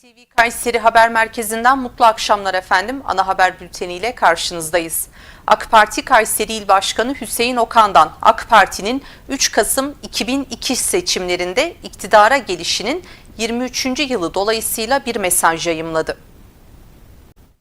ATV Kayseri Haber Merkezi'nden mutlu akşamlar efendim. Ana haber bülteniyle karşınızdayız. AK Parti Kayseri İl Başkanı Hüseyin Okan'dan AK Parti'nin 3 Kasım 2002 seçimlerinde iktidara gelişinin 23. yılı dolayısıyla bir mesaj yayımladı.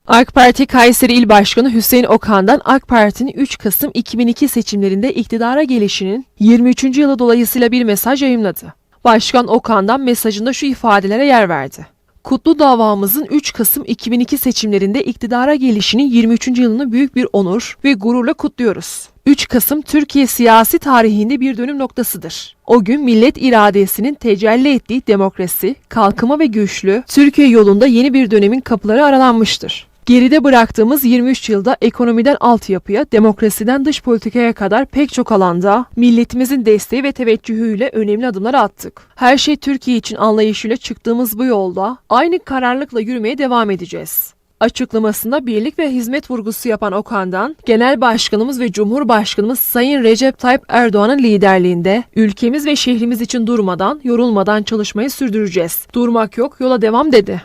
AK Parti Kayseri İl Başkanı Hüseyin Okan'dan AK Parti'nin 3 Kasım 2002 seçimlerinde iktidara gelişinin 23. yılı dolayısıyla bir mesaj yayımladı. Başkan Okan'dan mesajında şu ifadelere yer verdi. Kutlu davamızın 3 Kasım 2002 seçimlerinde iktidara gelişinin 23. yılını büyük bir onur ve gururla kutluyoruz. 3 Kasım Türkiye siyasi tarihinde bir dönüm noktasıdır. O gün millet iradesinin tecelli ettiği demokrasi, kalkınma ve güçlü Türkiye yolunda yeni bir dönemin kapıları aralanmıştır. Geride bıraktığımız 23 yılda ekonomiden altyapıya, demokrasiden dış politikaya kadar pek çok alanda milletimizin desteği ve teveccühüyle önemli adımlar attık. Her şey Türkiye için anlayışıyla çıktığımız bu yolda aynı kararlılıkla yürümeye devam edeceğiz. Açıklamasında birlik ve hizmet vurgusu yapan Okan'dan, Genel Başkanımız ve Cumhurbaşkanımız Sayın Recep Tayyip Erdoğan'ın liderliğinde ülkemiz ve şehrimiz için durmadan, yorulmadan çalışmayı sürdüreceğiz. Durmak yok, yola devam dedi.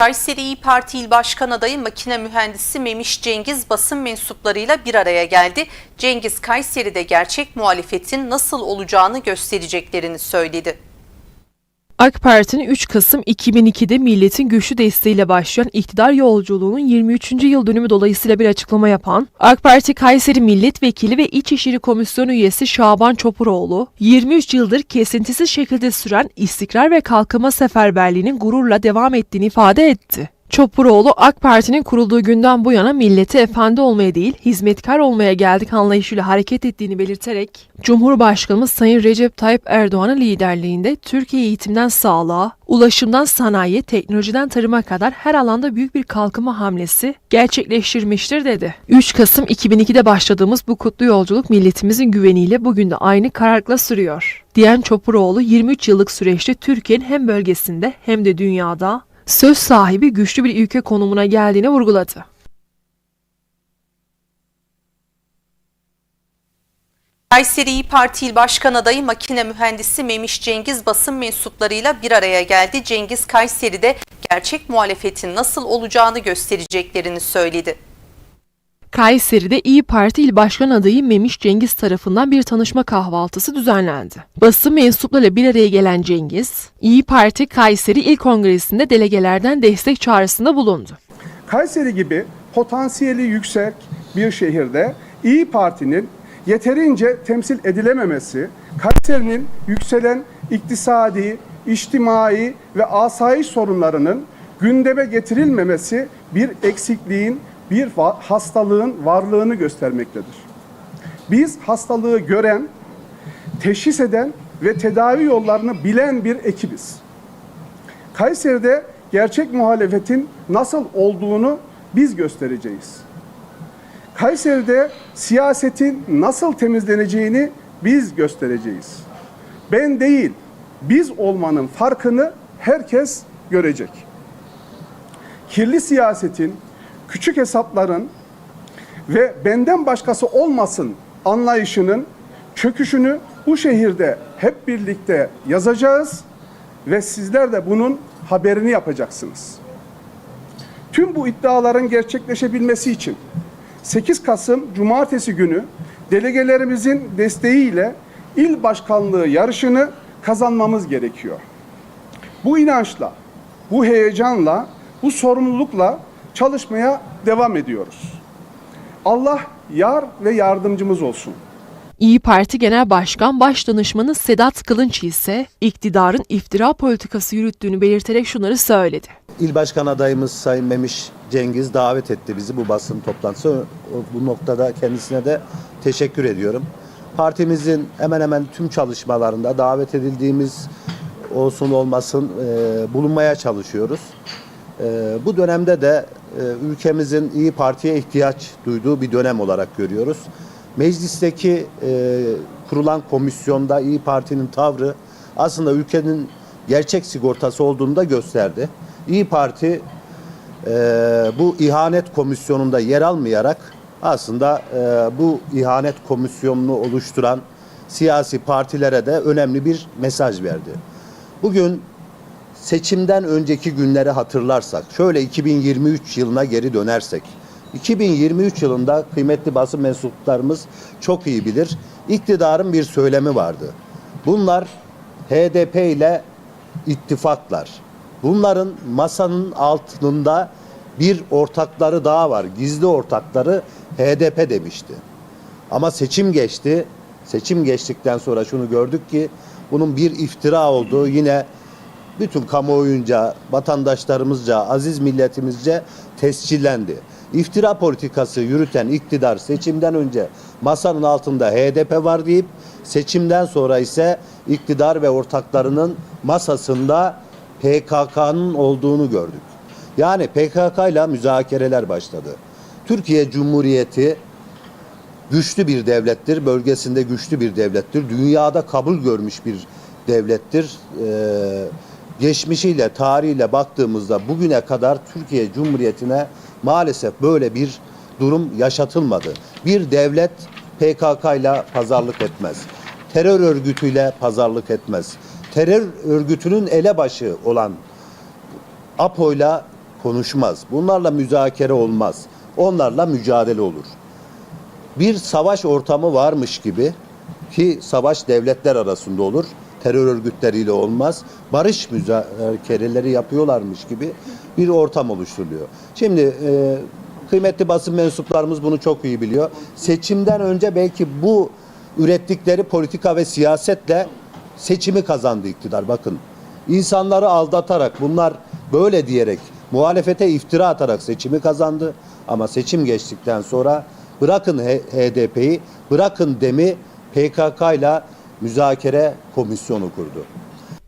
Kayseri İyi Parti İl Başkan Adayı makine mühendisi Memiş Cengiz basın mensuplarıyla bir araya geldi. Cengiz Kayseri'de gerçek muhalefetin nasıl olacağını göstereceklerini söyledi. AK Parti'nin 3 Kasım 2002'de milletin güçlü desteğiyle başlayan iktidar yolculuğunun 23. yıl dönümü dolayısıyla bir açıklama yapan AK Parti Kayseri Milletvekili ve İçişleri Komisyonu üyesi Şaban Çopuroğlu, 23 yıldır kesintisiz şekilde süren istikrar ve kalkınma seferberliğinin gururla devam ettiğini ifade etti. Çopuroğlu AK Parti'nin kurulduğu günden bu yana millete efendi olmaya değil, hizmetkar olmaya geldik anlayışıyla hareket ettiğini belirterek, Cumhurbaşkanımız Sayın Recep Tayyip Erdoğan'ın liderliğinde Türkiye eğitimden sağlığa, ulaşımdan sanayiye, teknolojiden tarıma kadar her alanda büyük bir kalkınma hamlesi gerçekleştirmiştir dedi. 3 Kasım 2002'de başladığımız bu kutlu yolculuk milletimizin güveniyle bugün de aynı kararlılıkla sürüyor. Diyen Çopuroğlu 23 yıllık süreçte Türkiye'nin hem bölgesinde hem de dünyada söz sahibi güçlü bir ülke konumuna geldiğini vurguladı. Kayseri İyi Parti İl Başkan Adayı makine mühendisi Memiş Cengiz basın mensuplarıyla bir araya geldi. Cengiz Kayseri'de gerçek muhalefetin nasıl olacağını göstereceklerini söyledi. Kayseri'de İyi Parti İl Başkan adayı Memiş Cengiz tarafından bir tanışma kahvaltısı düzenlendi. Basın mensuplarıyla bir araya gelen Cengiz, İyi Parti Kayseri İl Kongresi'nde delegelerden destek çağrısında bulundu. Kayseri gibi potansiyeli yüksek bir şehirde İyi Parti'nin yeterince temsil edilememesi, Kayseri'nin yükselen iktisadi, içtimai ve asayiş sorunlarının gündeme getirilmemesi bir eksikliğin, bir hastalığın varlığını göstermektedir. Biz hastalığı gören, teşhis eden ve tedavi yollarını bilen bir ekibiz. Kayseri'de gerçek muhalefetin nasıl olduğunu biz göstereceğiz. Kayseri'de siyasetin nasıl temizleneceğini biz göstereceğiz. Ben değil, biz olmanın farkını herkes görecek. Kirli siyasetin, küçük hesapların ve benden başkası olmasın anlayışının çöküşünü bu şehirde hep birlikte yazacağız ve sizler de bunun haberini yapacaksınız. Tüm bu iddiaların gerçekleşebilmesi için 8 Kasım Cumartesi günü delegelerimizin desteğiyle il başkanlığı yarışını kazanmamız gerekiyor. Bu inançla, bu heyecanla, bu sorumlulukla çalışmaya devam ediyoruz. Allah yar ve yardımcımız olsun. İyi Parti Genel Başkan Başdanışmanı Sedat Kılınç ise iktidarın iftira politikası yürüttüğünü belirterek şunları söyledi. İl Başkan adayımız Sayın Memiş Cengiz davet etti bizi bu basın toplantısı. Bu noktada kendisine de teşekkür ediyorum. Partimizin hemen hemen tüm çalışmalarında davet edildiğimiz olsun olmasın e, bulunmaya çalışıyoruz. E, bu dönemde de ülkemizin iyi Parti'ye ihtiyaç duyduğu bir dönem olarak görüyoruz. Meclisteki e, kurulan komisyonda İyi Parti'nin tavrı aslında ülkenin gerçek sigortası olduğunu da gösterdi. İyi Parti e, bu ihanet komisyonunda yer almayarak aslında e, bu ihanet komisyonunu oluşturan siyasi partilere de önemli bir mesaj verdi. Bugün seçimden önceki günleri hatırlarsak, şöyle 2023 yılına geri dönersek, 2023 yılında kıymetli basın mensuplarımız çok iyi bilir. İktidarın bir söylemi vardı. Bunlar HDP ile ittifaklar. Bunların masanın altında bir ortakları daha var. Gizli ortakları HDP demişti. Ama seçim geçti. Seçim geçtikten sonra şunu gördük ki bunun bir iftira olduğu yine bütün kamuoyunca, vatandaşlarımızca, aziz milletimizce tescillendi. İftira politikası yürüten iktidar seçimden önce masanın altında HDP var deyip seçimden sonra ise iktidar ve ortaklarının masasında PKK'nın olduğunu gördük. Yani PKK ile müzakereler başladı. Türkiye Cumhuriyeti güçlü bir devlettir, bölgesinde güçlü bir devlettir, dünyada kabul görmüş bir devlettir. Ee, geçmişiyle, tarihiyle baktığımızda bugüne kadar Türkiye Cumhuriyeti'ne maalesef böyle bir durum yaşatılmadı. Bir devlet PKK ile pazarlık etmez. Terör örgütüyle pazarlık etmez. Terör örgütünün elebaşı olan APO'yla konuşmaz. Bunlarla müzakere olmaz. Onlarla mücadele olur bir savaş ortamı varmış gibi ki savaş devletler arasında olur. Terör örgütleriyle olmaz. Barış müzakereleri yapıyorlarmış gibi bir ortam oluşturuluyor. Şimdi e, kıymetli basın mensuplarımız bunu çok iyi biliyor. Seçimden önce belki bu ürettikleri politika ve siyasetle seçimi kazandı iktidar. Bakın insanları aldatarak bunlar böyle diyerek muhalefete iftira atarak seçimi kazandı. Ama seçim geçtikten sonra bırakın HDP'yi, bırakın DEM'i PKK ile müzakere komisyonu kurdu.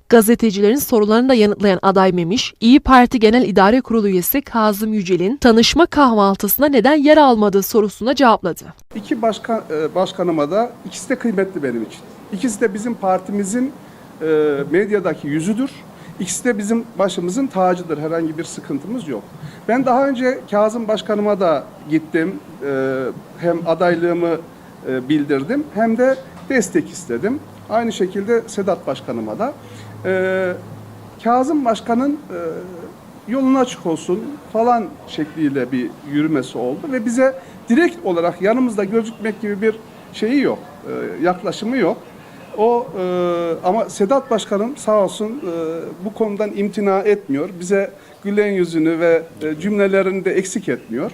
Gazetecilerin sorularını da yanıtlayan aday Memiş, İyi Parti Genel İdare Kurulu üyesi Kazım Yücel'in tanışma kahvaltısında neden yer almadığı sorusuna cevapladı. İki başkan, e, başkanıma da ikisi de kıymetli benim için. İkisi de bizim partimizin e, medyadaki yüzüdür. İkisi de bizim başımızın tacıdır. Herhangi bir sıkıntımız yok. Ben daha önce Kazım Başkanıma da gittim. E, hem adaylığımı e, bildirdim hem de destek istedim. Aynı şekilde Sedat Başkanıma da. E, Kazım Başkan'ın e, yolun açık olsun falan şekliyle bir yürümesi oldu ve bize direkt olarak yanımızda gözükmek gibi bir şeyi yok, e, yaklaşımı yok. O e, ama Sedat Başkanım sağ olsun e, bu konudan imtina etmiyor. Bize gülen yüzünü ve e, cümlelerini de eksik etmiyor.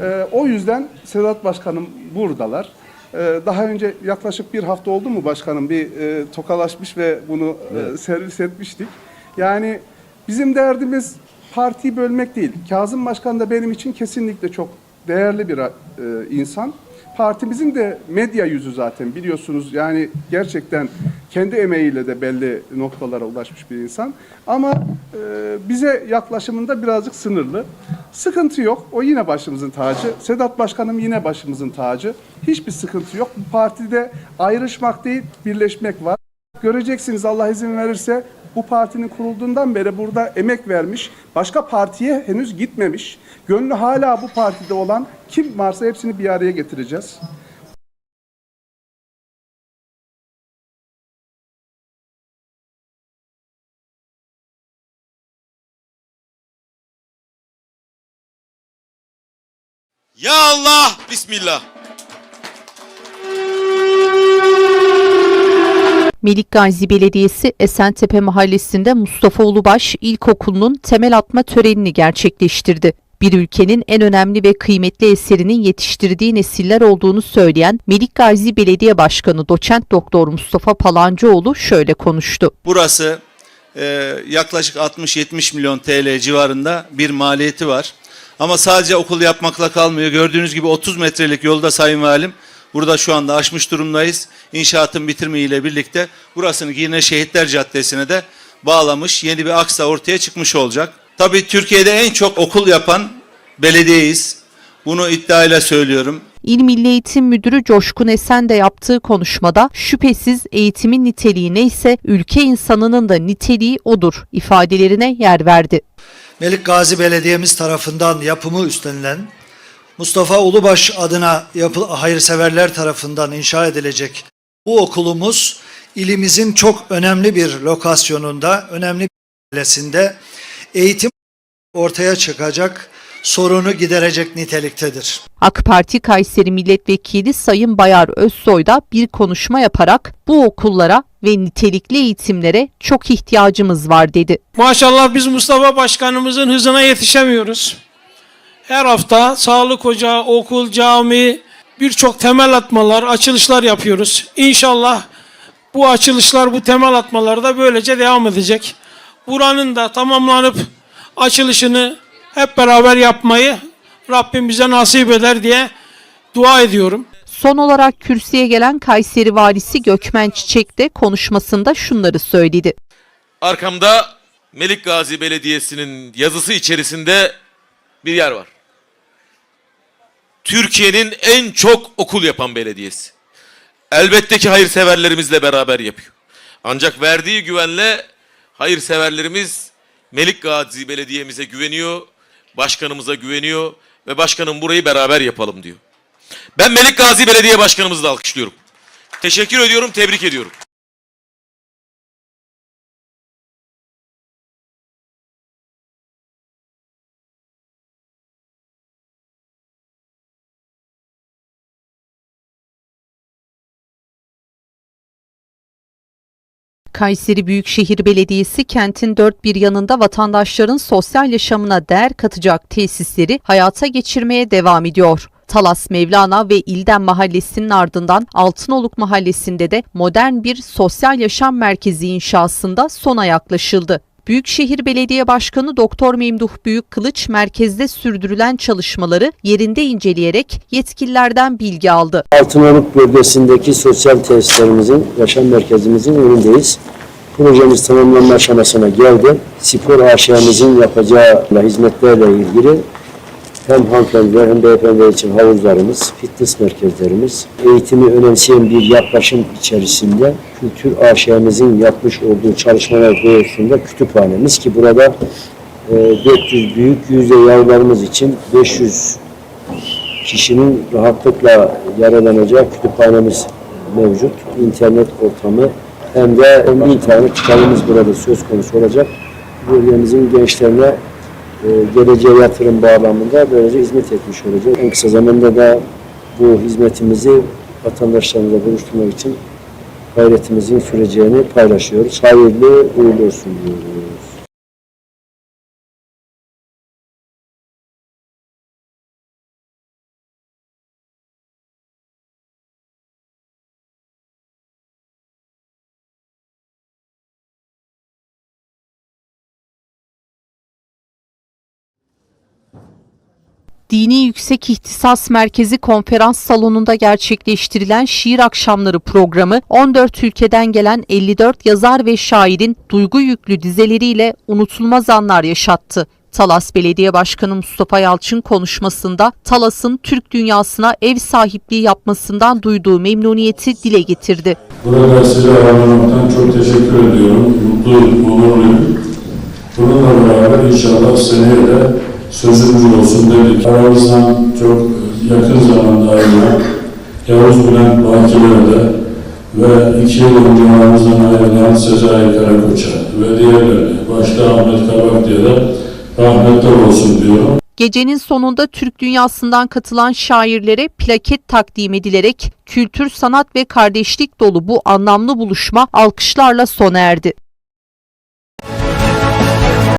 E, o yüzden Sedat Başkanım buradalar. E, daha önce yaklaşık bir hafta oldu mu başkanım bir e, tokalaşmış ve bunu e, servis etmiştik. Yani bizim derdimiz partiyi bölmek değil. Kazım Başkan da benim için kesinlikle çok değerli bir e, insan. Partimizin de medya yüzü zaten biliyorsunuz. Yani gerçekten kendi emeğiyle de belli noktalara ulaşmış bir insan. Ama bize yaklaşımında birazcık sınırlı. Sıkıntı yok. O yine başımızın tacı. Sedat Başkanım yine başımızın tacı. Hiçbir sıkıntı yok. Bu partide ayrışmak değil, birleşmek var. Göreceksiniz Allah izin verirse bu partinin kurulduğundan beri burada emek vermiş, başka partiye henüz gitmemiş, gönlü hala bu partide olan kim varsa hepsini bir araya getireceğiz. Ya Allah, Bismillah. Melik Gazi Belediyesi Esentepe Mahallesi'nde Mustafa Ulubaş İlkokulu'nun temel atma törenini gerçekleştirdi. Bir ülkenin en önemli ve kıymetli eserinin yetiştirdiği nesiller olduğunu söyleyen Melik Gazi Belediye Başkanı Doçent Doktor Mustafa Palancıoğlu şöyle konuştu. Burası e, yaklaşık 60-70 milyon TL civarında bir maliyeti var. Ama sadece okul yapmakla kalmıyor. Gördüğünüz gibi 30 metrelik yolda Sayın Valim. Burada şu anda aşmış durumdayız. İnşaatın bitirmeyle birlikte burasını yine Şehitler Caddesi'ne de bağlamış. Yeni bir aksa ortaya çıkmış olacak. Tabii Türkiye'de en çok okul yapan belediyeyiz. Bunu iddiayla söylüyorum. İl Milli Eğitim Müdürü Coşkun Esen de yaptığı konuşmada şüphesiz eğitimin niteliği neyse ülke insanının da niteliği odur ifadelerine yer verdi. Melik Gazi Belediye'miz tarafından yapımı üstlenilen Mustafa Ulubaş adına yapı, hayırseverler tarafından inşa edilecek Bu okulumuz ilimizin çok önemli bir lokasyonunda, önemli bir mahallesinde eğitim ortaya çıkacak, sorunu giderecek niteliktedir. AK Parti Kayseri Milletvekili Sayın Bayar Özsoy da bir konuşma yaparak bu okullara ve nitelikli eğitimlere çok ihtiyacımız var dedi. Maşallah biz Mustafa Başkanımızın hızına yetişemiyoruz. Her hafta sağlık ocağı, okul, cami, birçok temel atmalar, açılışlar yapıyoruz. İnşallah bu açılışlar, bu temel atmalar da böylece devam edecek. Buranın da tamamlanıp açılışını hep beraber yapmayı Rabbim bize nasip eder diye dua ediyorum. Son olarak kürsüye gelen Kayseri Valisi Gökmen Çiçek de konuşmasında şunları söyledi. Arkamda Melik Gazi Belediyesi'nin yazısı içerisinde bir yer var. Türkiye'nin en çok okul yapan belediyesi. Elbette ki hayırseverlerimizle beraber yapıyor. Ancak verdiği güvenle hayırseverlerimiz Melik Gazi Belediye'mize güveniyor, başkanımıza güveniyor ve başkanım burayı beraber yapalım diyor. Ben Melik Gazi Belediye Başkanımızı da alkışlıyorum. Teşekkür ediyorum, tebrik ediyorum. Kayseri Büyükşehir Belediyesi kentin dört bir yanında vatandaşların sosyal yaşamına değer katacak tesisleri hayata geçirmeye devam ediyor. Talas Mevlana ve İlden Mahallesi'nin ardından Altınoluk Mahallesi'nde de modern bir sosyal yaşam merkezi inşasında sona yaklaşıldı. Büyükşehir Belediye Başkanı Doktor Memduh Büyükkılıç merkezde sürdürülen çalışmaları yerinde inceleyerek yetkililerden bilgi aldı. Altınoluk bölgesindeki sosyal tesislerimizin, yaşam merkezimizin önündeyiz. Projemiz tamamlanma aşamasına geldi. Spor AŞ'mizin yapacağı hizmetlerle ilgili hem hanımefendiler hem beyefendiler için havuzlarımız, fitness merkezlerimiz, eğitimi önemseyen bir yaklaşım içerisinde Kültür AŞ'mizin yapmış olduğu çalışmalar doğrultusunda kütüphanemiz ki burada e, 400 büyük yüzde yavrularımız için 500 kişinin rahatlıkla yararlanacağı kütüphanemiz mevcut. İnternet ortamı hem de 10 bin tane kitabımız burada söz konusu olacak. Bölgemizin gençlerine e, geleceğe yatırım bağlamında böylece hizmet etmiş olacak. En kısa zamanda da bu hizmetimizi vatandaşlarımıza buluşturmak için gayretimizin süreceğini paylaşıyoruz. Hayırlı uğurlu olsun diyoruz. Dini Yüksek İhtisas Merkezi konferans salonunda gerçekleştirilen şiir akşamları programı 14 ülkeden gelen 54 yazar ve şairin duygu yüklü dizeleriyle unutulmaz anlar yaşattı. Talas Belediye Başkanı Mustafa Yalçın konuşmasında Talas'ın Türk dünyasına ev sahipliği yapmasından duyduğu memnuniyeti dile getirdi. Burada size ağırlamaktan çok teşekkür ediyorum. Mutlu, onurluyum. Bununla beraber inşallah seneye de sözümüz olsun dedik. Aramızdan çok yakın zamanda ayrılan Yavuz Bülent Bakiler'de ve iki yıl önce aramızdan ayrılan Sezai Karakoç'a ve diğerlerine, başta Ahmet Kabak diye de rahmetler olsun diyorum. Gecenin sonunda Türk dünyasından katılan şairlere plaket takdim edilerek kültür, sanat ve kardeşlik dolu bu anlamlı buluşma alkışlarla sona erdi.